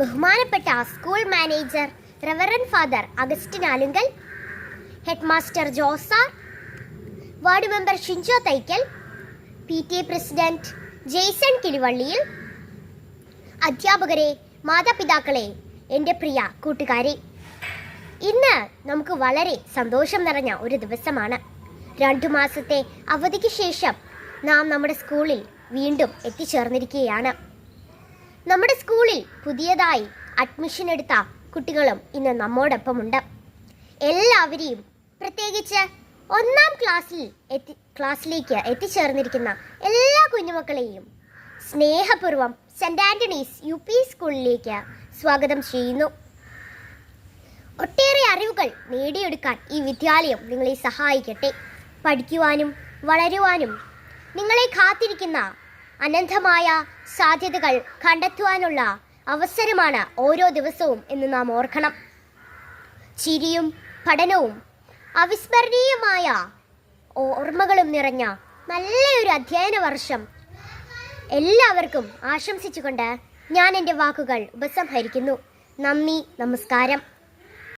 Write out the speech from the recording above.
ബഹുമാനപ്പെട്ട school manager reverend father Augustine Alunkal head master Jose sir ward member Shinjo Thaikkal P T A president Jaison Kilivalliyil അധ്യാപകരെ മാതാപിതാക്കളെ എന്റെ പ്രിയ കൂട്ടുകാരെ ഇന്ന് നമുക്ക് വളരെ സന്തോഷം നിറഞ്ഞ ഒരു ദിവസമാണ്. രണ്ടു മാസത്തെ അവധിക്ക് ശേഷം നാം നമ്മുടെ സ്കൂളിൽ വീണ്ടും എത്തിച്ചേർന്നിരിക്കുകയാണ്. നമ്മുടെ സ്കൂളിൽ പുതിയതായി അഡ്മിഷൻ എടുത്ത കുട്ടികളും ഇന്ന് നമ്മോടൊപ്പമുണ്ട്. എല്ലാവരെയും പ്രത്യേകിച്ച് ഒന്നാം ക്ലാസ്സിൽ എത്തി ക്ലാസ്സിലേക്ക് എത്തിച്ചേർന്നിരിക്കുന്ന എല്ലാ കുഞ്ഞുമക്കളെയും സ്നേഹപൂർവം സെന്റ് ആന്റണീസ് യു പി സ്കൂളിലേക്ക് സ്വാഗതം ചെയ്യുന്നു. ഒട്ടേറെ അറിവുകൾ നേടിയെടുക്കാൻ ഈ വിദ്യാലയം നിങ്ങളെ സഹായിക്കട്ടെ. പഠിക്കുവാനും വളരുവാനും നിങ്ങളെ കാത്തിരിക്കുന്ന അനന്തമായ സാധ്യതകൾ കണ്ടെത്തുവാനുള്ള അവസരമാണ് ഓരോ ദിവസവും എന്ന് നാം ഓർക്കണം. ചിരിയും പഠനവും അവിസ്മരണീയമായ ഓർമ്മകളും നിറഞ്ഞ നല്ലൊരു അധ്യയന വർഷം എല്ലാവർക്കും ആശംസിച്ചുകൊണ്ട് ഞാൻ എന്റെ വാക്കുകൾ ഉപസംഹരിക്കുന്നു. നന്ദി നമസ്കാരം.